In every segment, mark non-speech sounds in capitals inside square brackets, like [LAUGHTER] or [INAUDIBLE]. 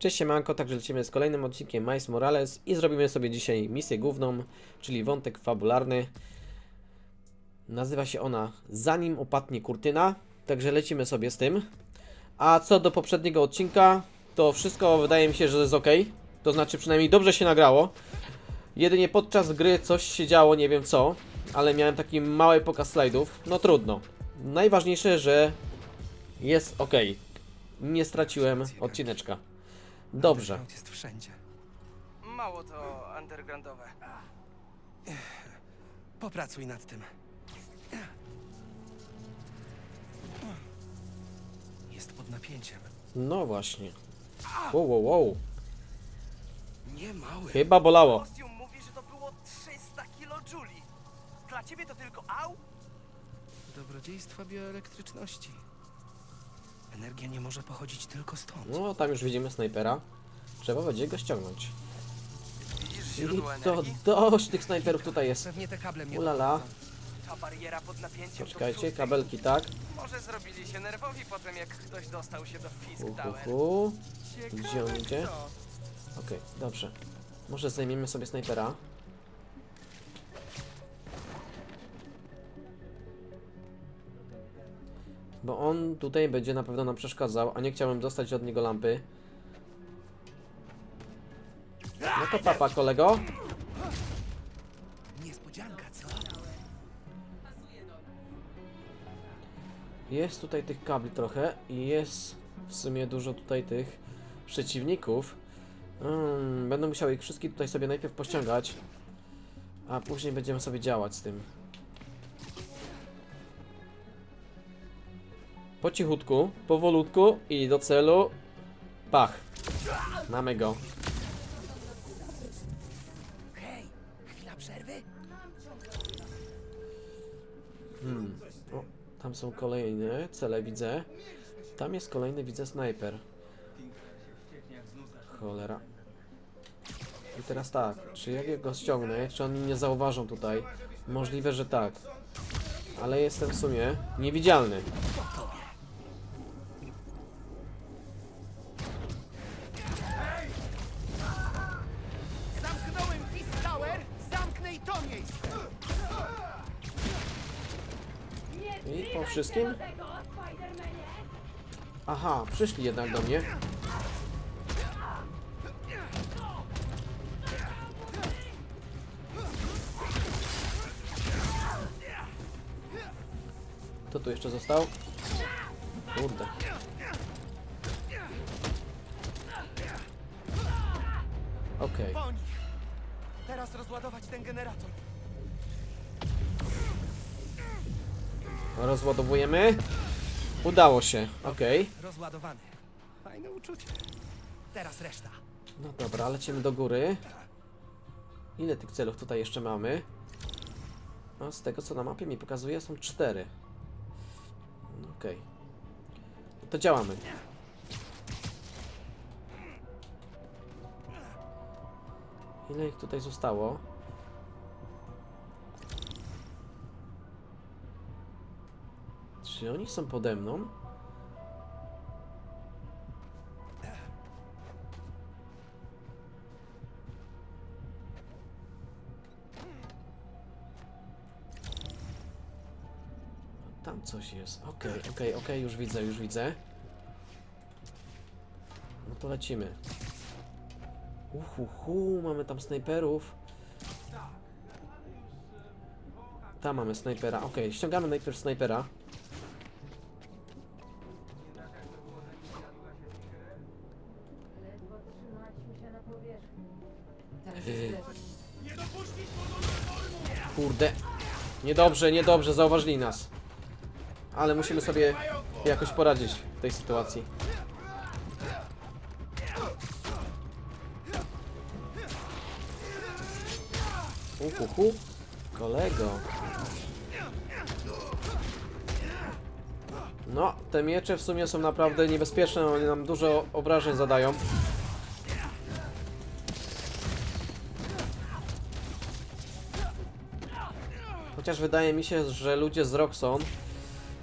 Cześć siemanko, także lecimy z kolejnym odcinkiem Miles Morales i zrobimy sobie dzisiaj misję główną, czyli wątek fabularny. Nazywa się ona Zanim opadnie kurtyna, także lecimy sobie z tym. A co do poprzedniego odcinka, to wszystko wydaje mi się, że jest ok. To znaczy przynajmniej dobrze się nagrało. Jedynie podczas gry coś się działo, nie wiem co, ale miałem taki mały pokaz slajdów. No trudno. Najważniejsze, że jest ok. Nie straciłem odcineczka. Dobrze. Underground jest wszędzie. Mało to undergroundowe. Popracuj nad tym. Jest pod napięciem. No właśnie. Wow, wow, wow. Nie mały. Chyba bolało. Kostium mówi, że to było 300 kilojuli. Dla ciebie to tylko au? Dobrodziejstwa bioelektryczności. Energia nie może pochodzić tylko stąd. No, tam już widzimy snajpera. Trzeba będzie go ściągnąć. Widzisz I źródło to energii? dość tych snajperów tutaj jest. Pewnie te kable mnie Ulala. dochodzą. Ta bariera pod napięciem to Poczekajcie, kabelki tak. Może zrobili się nerwowi po tym, jak ktoś dostał się do Fisk Hu, hu, Tower. hu. Ciekawe Gdzie on idzie? kto. Okej, dobrze. Może zajmiemy sobie snajpera. Bo on tutaj będzie na pewno nam przeszkadzał, a nie chciałem dostać od niego lampy. No to papa, kolego. Jest tutaj tych kabli trochę i jest w sumie dużo tutaj tych przeciwników. Mm, będę musiał ich wszystkich tutaj sobie najpierw pościągać, a później będziemy sobie działać z tym. Po cichutku, powolutku i do celu. Pach. Mamy go. Tam są kolejne cele, widzę. Tam jest kolejny, widzę, snajper. Cholera. I teraz tak, czy jak ja go ściągnę, czy oni nie zauważą tutaj? Możliwe, że tak. Ale jestem w sumie niewidzialny. Wszystkim? Aha, przyszli jednak do mnie. Kto tu jeszcze został? Kurde. Okej. Nich! Teraz rozładować ten generator. Rozładowujemy. Udało się. Okej. Rozładowany. Fajne uczucie. Teraz reszta. No dobra, lecimy do góry. Ile tych celów tutaj jeszcze mamy? No, z tego co na mapie mi pokazuje są cztery. Okej. No to działamy. Ile ich tutaj zostało? Czy oni są pode mną? Tam coś jest. Okej, okej, okej, już widzę, już widzę. No to lecimy. Uhuhu, mamy tam snajperów. Tam mamy snajpera. Okej, ściągamy najpierw snajpera. Niedobrze, niedobrze, zauważyli nas. Ale musimy sobie jakoś poradzić w tej sytuacji. Uhuhu. Kolego. No, te miecze w sumie są naprawdę niebezpieczne, one nam dużo obrażeń zadają. Chociaż wydaje mi się, że ludzie z Roxon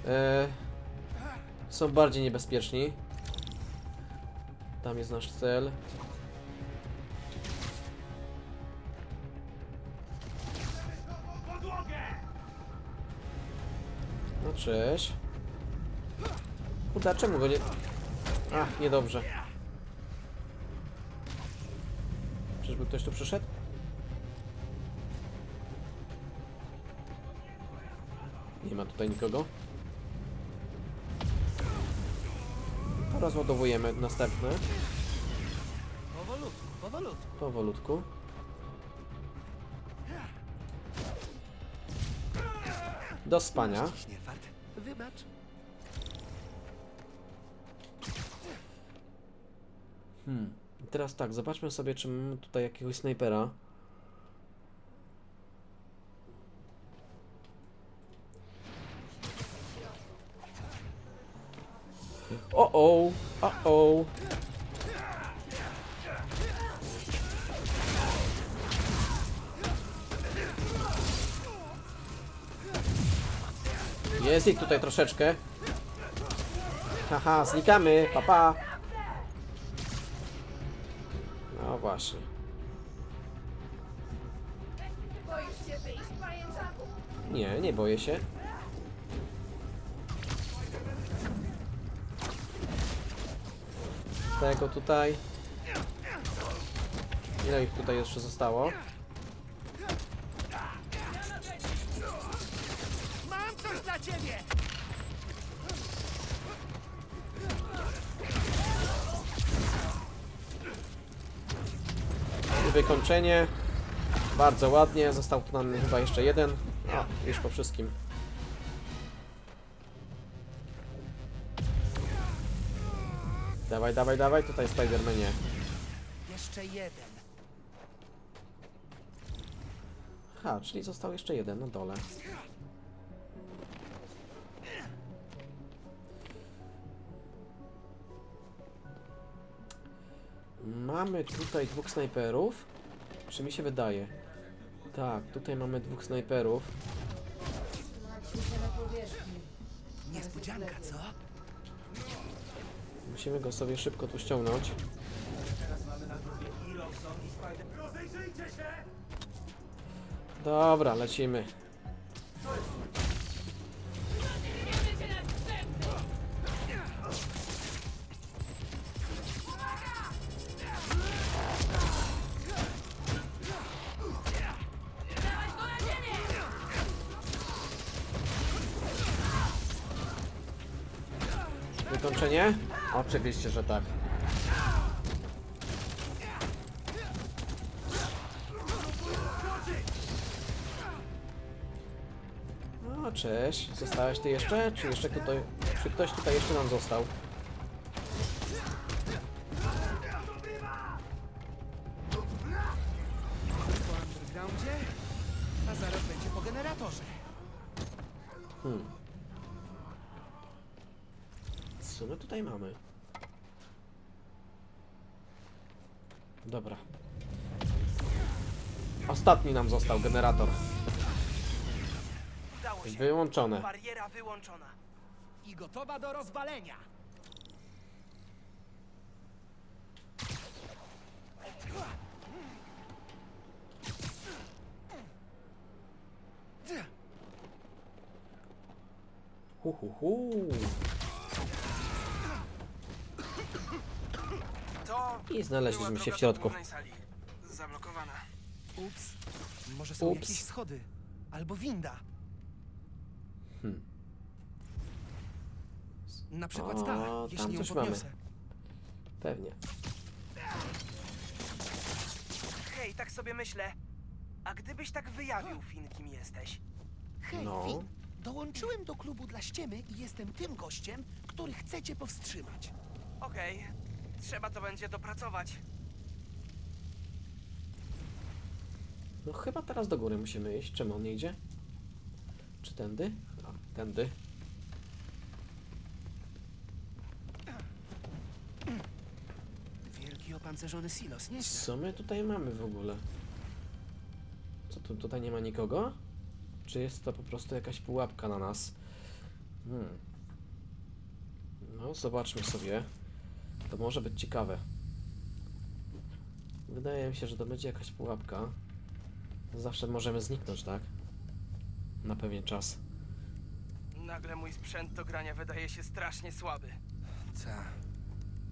e, są bardziej niebezpieczni. Tam jest nasz cel. No cześć. Kurde, a czemu go nie... Ach, niedobrze. Czyżby ktoś tu przyszedł? Ma tutaj nikogo. Rozładowujemy następne. Powolutku, powolutku. Powolutku. Do spania. Wybacz. Hmm. Teraz tak, zobaczmy sobie, czy mamy tutaj jakiegoś snajpera. O o, o o. Jest ich tutaj troszeczkę. Haha, znikamy, papa. Pa. No właśnie. Nie, nie boję się. Tego tutaj. Ile ich tutaj jeszcze zostało? Mam coś dla ciebie! Wykończenie. Bardzo ładnie. Został tu nam chyba jeszcze jeden. O, już po wszystkim. Dawaj, dawaj, dawaj. Tutaj Spidermanie. Jeszcze jeden. Ha, czyli został jeszcze jeden na dole. Mamy tutaj dwóch snajperów. Czy mi się wydaje? Tak, tutaj mamy dwóch snajperów. Niespodzianka, co? Musimy go sobie szybko tu ściągnąć. Dobra, lecimy. Oczywiście, że tak. No, cześć. Zostałeś ty jeszcze? Czy jeszcze tutaj... Czy ktoś tutaj jeszcze nam został? A zaraz będzie po generatorze. Hmm. Co my tutaj mamy? Dobra. Ostatni nam został generator. Udało się. Wyłączone. Bariera wyłączona. I gotowa do rozwalenia. Hu, hu, hu. To I znaleźliśmy była się droga w środku. głównej sali. Zablokowana. Ups. Może są Ups. jakieś schody. Albo winda. Hmm. Na przykład O, ta, tam jeśli ją coś mamy. podniosę. Pewnie. Hej, tak sobie myślę. A gdybyś tak wyjawił, Finn, kim jesteś? Hej, No. Finn, dołączyłem do klubu dla ściemy i jestem tym gościem, który chcecie powstrzymać. Okej, trzeba to będzie dopracować. No chyba teraz do góry musimy iść. Czemu on nie idzie? Czy tędy? A, tędy. Wielki opancerzony silos, nieźle. Co my tutaj mamy w ogóle? Co tu tutaj nie ma nikogo? czy jest to po prostu jakaś pułapka na nas. Hmm. No, zobaczmy sobie. To może być ciekawe. Wydaje mi się, że to będzie jakaś pułapka. Zawsze możemy zniknąć, tak? Na pewien czas. Nagle mój sprzęt do grania wydaje się strasznie słaby. Ta.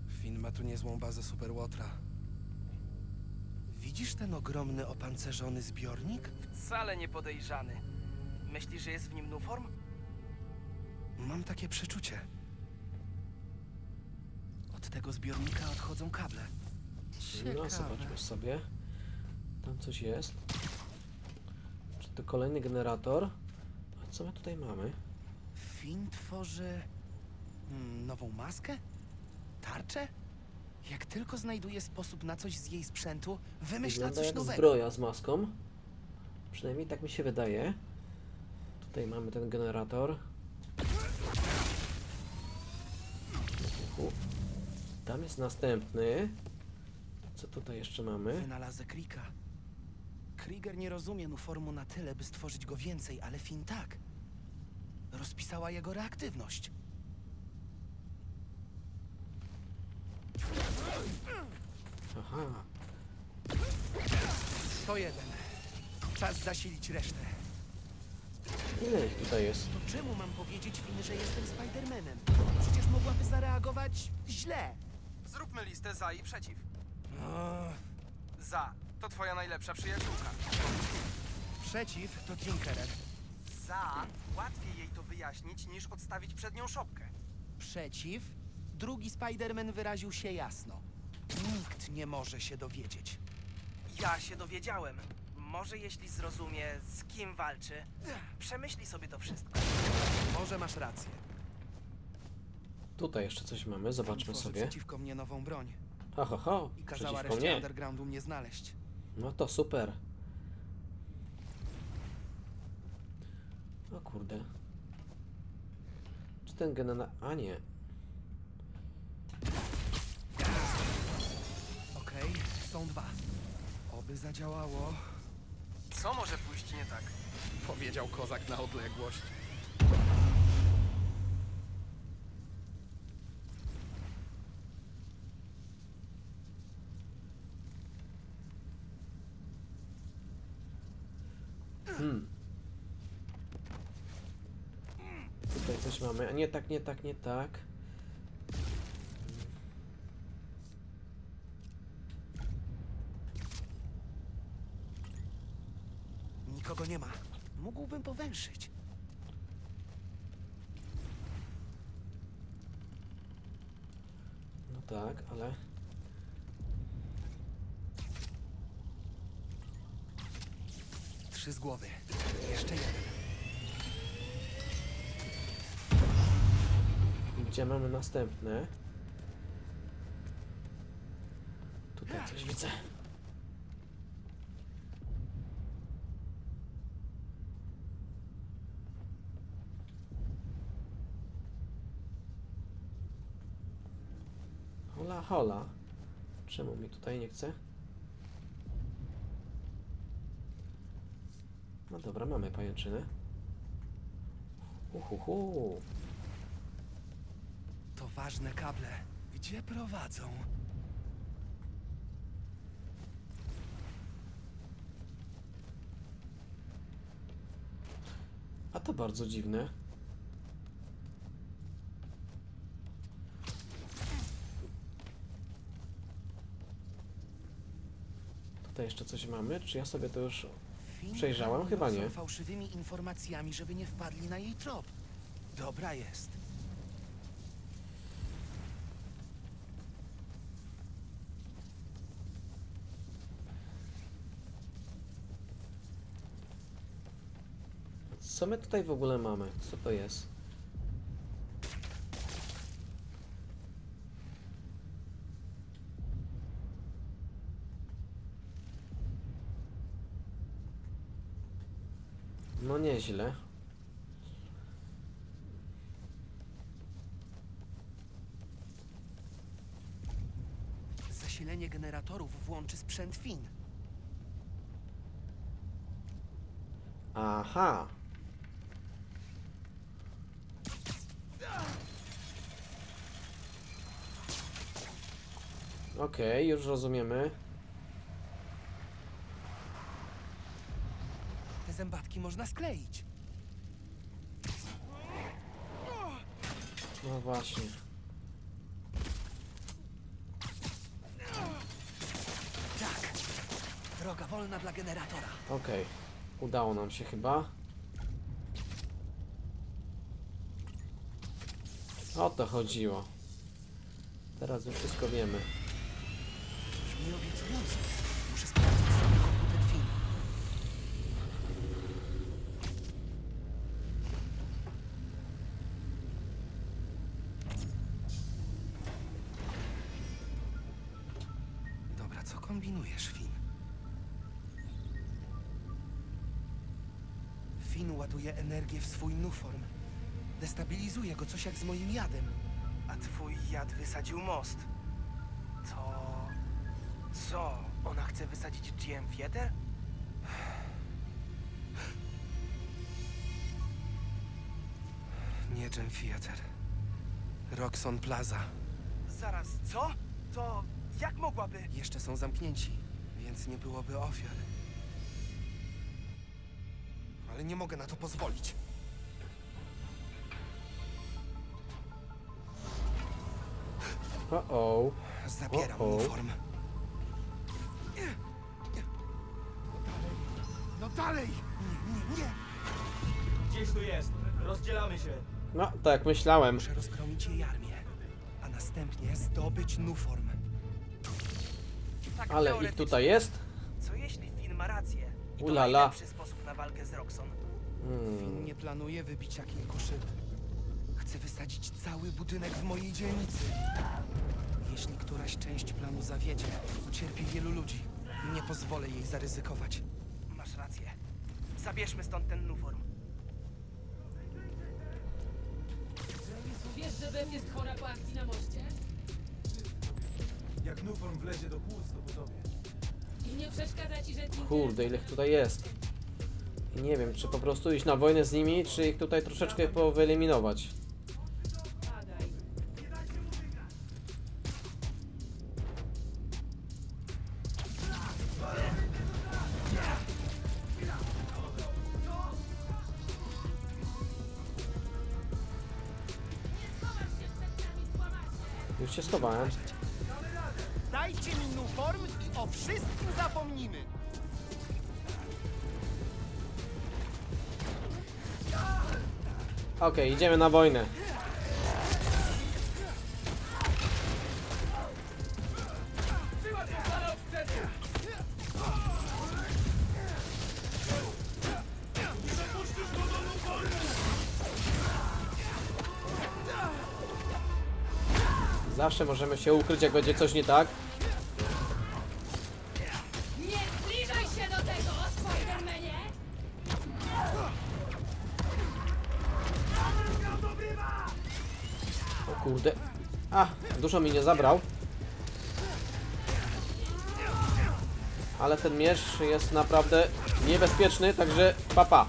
Finn ma tu niezłą bazę Superłotra. Widzisz ten ogromny opancerzony zbiornik? Wcale nie podejrzany. Myślisz, że jest w nim Nuform? Mam takie przeczucie. Od tego zbiornika odchodzą kable. No, zobaczmy sobie. Tam coś jest. Czy to kolejny generator? A co my tutaj mamy? Finn tworzy hmm, nową maskę? Tarczę? Jak tylko znajduje sposób na coś z jej sprzętu, wymyśla Wygląda coś jak nowego. zbroja z maską. Przynajmniej tak mi się wydaje. Tutaj mamy ten generator. Uhu. Tam jest następny. Co tutaj jeszcze mamy? Wynalazek Krika. Krieger nie rozumie Nuformu na tyle, by stworzyć go więcej, ale Finn tak. Rozpisała jego reaktywność. Aha. To jeden. Czas zasilić resztę. Ile ich tutaj jest? To czemu mam powiedzieć Finn, że jestem Spidermanem? Przecież mogłaby zareagować źle. Zróbmy listę za i przeciw. O, Za. To twoja najlepsza przyjaciółka. przeciw to Tinkerer. Za. Łatwiej jej to wyjaśnić, niż odstawić przed nią szopkę. Przeciw. Drugi Spiderman wyraził się jasno. Nikt nie może się dowiedzieć. Ja się dowiedziałem. Może jeśli zrozumie, z kim walczy, przemyśli sobie to wszystko. Może masz rację. Tutaj jeszcze coś mamy, zobaczmy sobie. przeciwko mnie nową broń. Ha, ha, ha. I kazała Przeciwko reszcie mnie. undergroundu mnie znaleźć. No to super. O kurde. Czy ten genera... A nie. Okej, są dwa. Oby zadziałało. Co może pójść nie tak? Powiedział kozak na odległość. Tutaj coś mamy. A nie tak, nie tak, nie tak. Nikogo nie ma. Mógłbym powęszyć. No tak, ale... Trzy z głowy. Jeszcze jeden. Gdzie mamy następne? Tutaj coś widzę. Hola, hola. Czemu mi tutaj nie chce? No dobra, mamy pajęczynę. Uhuhu. To ważne kable. Gdzie prowadzą? A to bardzo dziwne. Tutaj jeszcze coś mamy? Czy ja sobie to już... Przejrzałem? Chyba są nie. fałszywymi informacjami, żeby nie wpadli na jej trop. Dobra jest. Co my tutaj w ogóle mamy? Co to jest? nieźle. Zasilenie generatorów włączy sprzęt FIN. Aha. Okej, okay, już rozumiemy. Zębatki można skleić. No właśnie. Tak. Droga wolna dla generatora. Okej. Udało nam się chyba. O to chodziło. Teraz już wszystko wiemy. Brzmi obiecująco. Kombinujesz, Finn? Finn ładuje energię w swój nuform. Destabilizuje go coś jak z moim jadem. A twój jad wysadził most. To... Co? Ona chce wysadzić GM Theater? Nie Gem Theater. Roxon Plaza. Zaraz, co? To jak mogłaby? Jeszcze są zamknięci, więc nie byłoby ofiar. Ale nie mogę na to pozwolić. O o. Zabieram O, o. uniform. No dalej! Nie, nie, nie! Gdzieś tu jest. Rozdzielamy się. No, tak jak myślałem. Muszę rozgromić jej armię, a następnie zdobyć nuform. Tak Ale ich teoretycznie. tutaj jest? Co jeśli Finn ma rację? I to Ulala. najlepszy sposób na walkę z Roxon. Hmm. Nie planuję wybicia kilku szyb. Chcę wysadzić cały budynek w mojej dzielnicy. Jeśli któraś część planu zawiedzie, ucierpi wielu ludzi. Nie pozwolę jej zaryzykować. Masz rację. Zabierzmy stąd ten nuform. Wiesz, że Ben jest chora po akcji na moście? Jak Nuform wlezie do płuc, to. I nie przeszkadza ci, że ci... Kurde, ile ich tutaj jest. I nie wiem, czy po prostu iść na wojnę z nimi, czy ich tutaj troszeczkę powyeliminować. Padaj. Już się schowałem. Dajcie mi nuform i o wszystkim zapomnimy. Okej, idziemy na wojnę. Zawsze możemy się ukryć, jak będzie coś nie tak. Kurde. A, dużo mi nie zabrał. Ale ten miecz jest naprawdę niebezpieczny, także papa.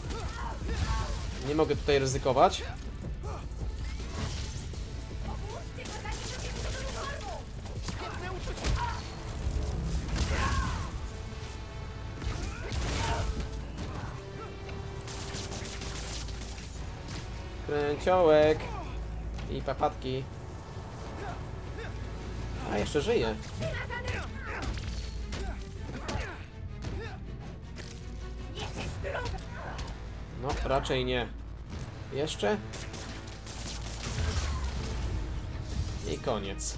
Nie mogę tutaj ryzykować. Kręciołek. I papatki. A, jeszcze żyje. No, raczej nie. Jeszcze? I koniec.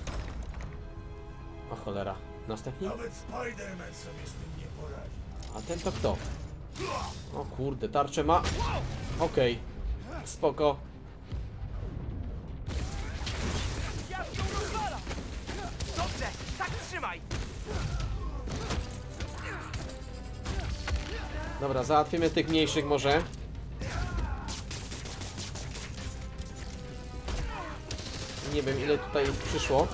O cholera. Następny? Nawet Spider-Man sobie z tym nie poradzi. A ten to kto? O kurde, tarczę ma. Okej. Spoko. Trzymaj! Dobra, załatwimy tych mniejszych może. Nie wiem ile tutaj przyszło.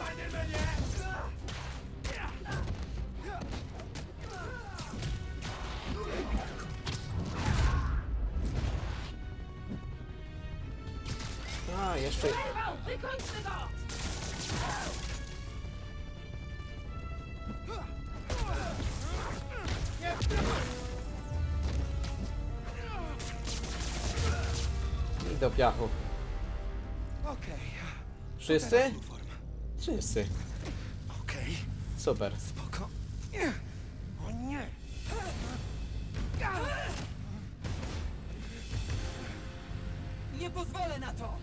I do piachu. Okej. Wszyscy? Wszyscy. Okej, Super. spoko. Nie. O nie. Nie pozwolę na to!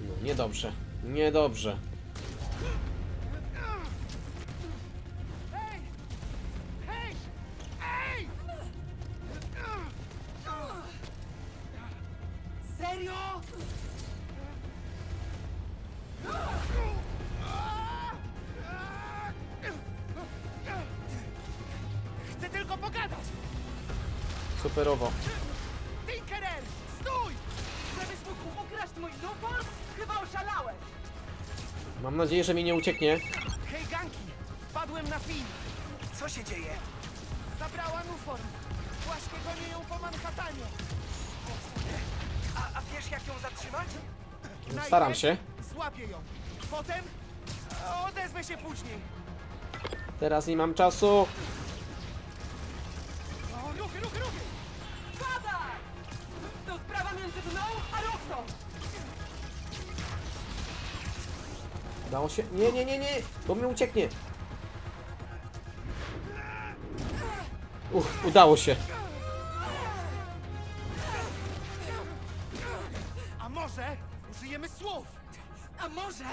No, niedobrze. Niedobrze. Superowo. Tinkerer! Stój! Żebyś mógł ukraść mój nupor? Chyba oszalałeś! Mam nadzieję, że mi nie ucieknie. Hej, Ganki! Wpadłem na film. Co się dzieje? Zabrała uniform. Właśnie gonię ją po Manhattanie. A, a wiesz jak ją zatrzymać? Staram się. Złapię ją. Potem odezwę się później. Teraz nie mam czasu. Udało się. Nie, nie, nie, nie. Bo mi ucieknie. Uff, udało się. A może użyjemy słów? A może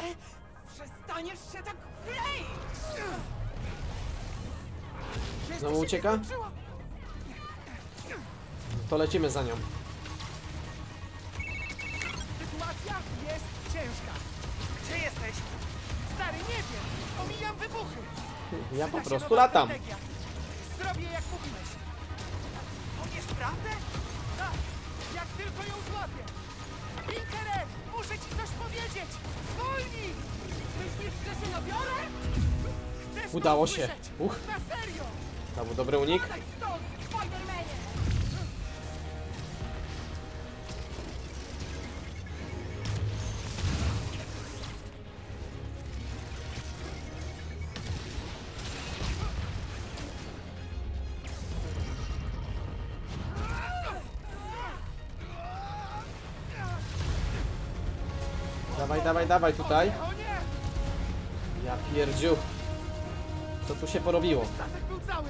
przestaniesz się tak kleić? Znowu ucieka? To lecimy za nią. Sytuacja jest ciężka. Gdzie jesteś? Stary, nie wiem. Omijam wybuchy. Ja po Przyda się prostu nowa latam. strategia. Zrobię jak mówiłeś. Powiesz prawdę? Tak, jak tylko ją złapię. Tinkerer, muszę ci coś powiedzieć. Zwolnij! Myślisz, że się nabiorę? Chcesz to Udało się. usłyszeć? Uch. Na serio! To był dobry unik. Padaj stąd, Dawaj, dawaj, dawaj tutaj. Ja pierdziu. Co tu się porobiło? Statek był cały!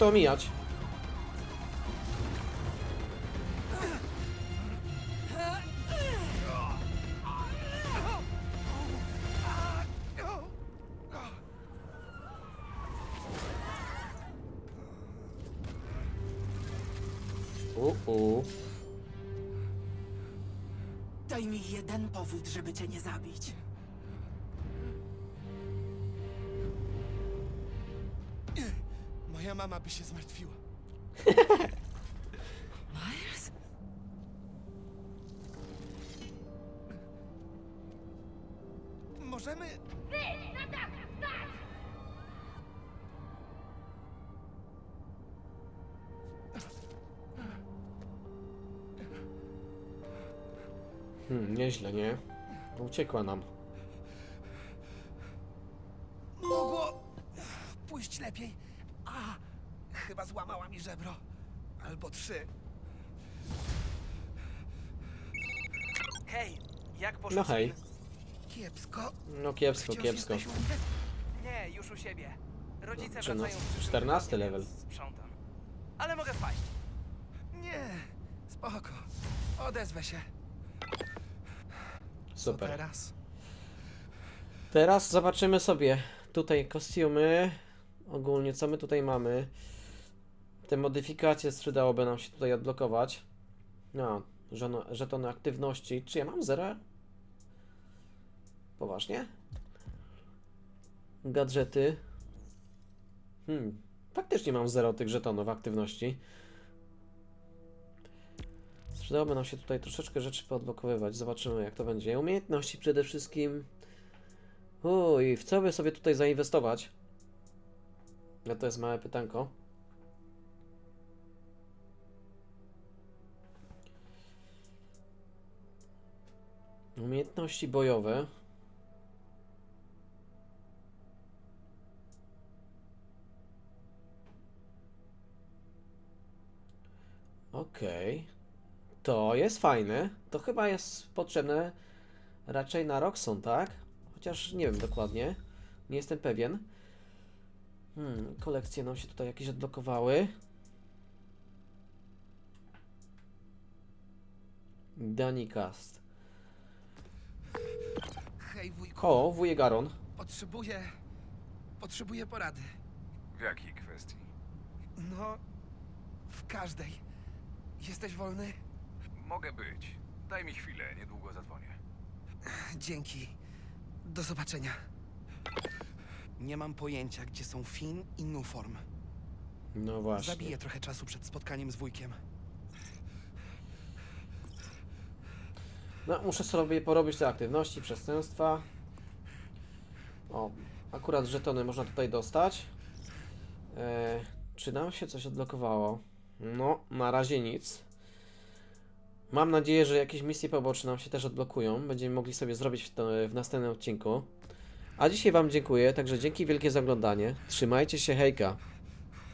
To omijać? Uh-uh. Daj mi jeden powód, żeby cię nie zabić. Mama by się zmartwiła. [LAUGHS] Miles? Możemy... Hmm, nieźle, nie? Uciekła nam. Mogło pójść lepiej. A, chyba złamała mi żebro. Albo trzy. Hej, jak poszło? No hej. Kiepsko. No kiepsko, Wciąż kiepsko. jesteś u mnie? Nie, już u siebie. Rodzice No, wracają w przyszłym 14 tygodniu, level. więc Sprzątam. Ale mogę wpaść. Nie, spoko. Odezwę się. Co Super. teraz? Teraz zobaczymy sobie tutaj kostiumy. Ogólnie co my tutaj mamy. Te modyfikacje sprzedałoby nam się tutaj odblokować. No, żetony aktywności. Czy ja mam zero? Poważnie? Gadżety. Hmm, faktycznie mam zero tych żetonów aktywności. Sprzedałoby nam się tutaj troszeczkę rzeczy poodblokowywać. Zobaczymy jak to będzie. Umiejętności przede wszystkim. Uj, w co by sobie tutaj zainwestować? No to jest małe pytanko. Umiejętności bojowe. Okej. To jest fajne. To chyba jest potrzebne raczej na Roxon, tak? Chociaż nie wiem dokładnie. Nie jestem pewien. Hmm, kolekcje nam się tutaj jakieś odblokowały. Danicast. Hej, wujku. O, wujek Garon. Potrzebuję... Potrzebuję porady. W jakiej kwestii? No... W każdej. Jesteś wolny? Mogę być. Daj mi chwilę, niedługo zadzwonię. Dzięki. Do zobaczenia. Nie mam pojęcia, gdzie są Finn i Nuform. No właśnie. Zabiję trochę czasu przed spotkaniem z wujkiem. No, muszę sobie porobić te aktywności, przestępstwa. O, akurat żetony można tutaj dostać. E, czy nam się coś odblokowało? No, na razie nic. Mam nadzieję, że jakieś misje poboczne nam się też odblokują. Będziemy mogli sobie zrobić w, to, w następnym odcinku. A dzisiaj Wam dziękuję, także dzięki wielkie za oglądanie. Trzymajcie się, hejka.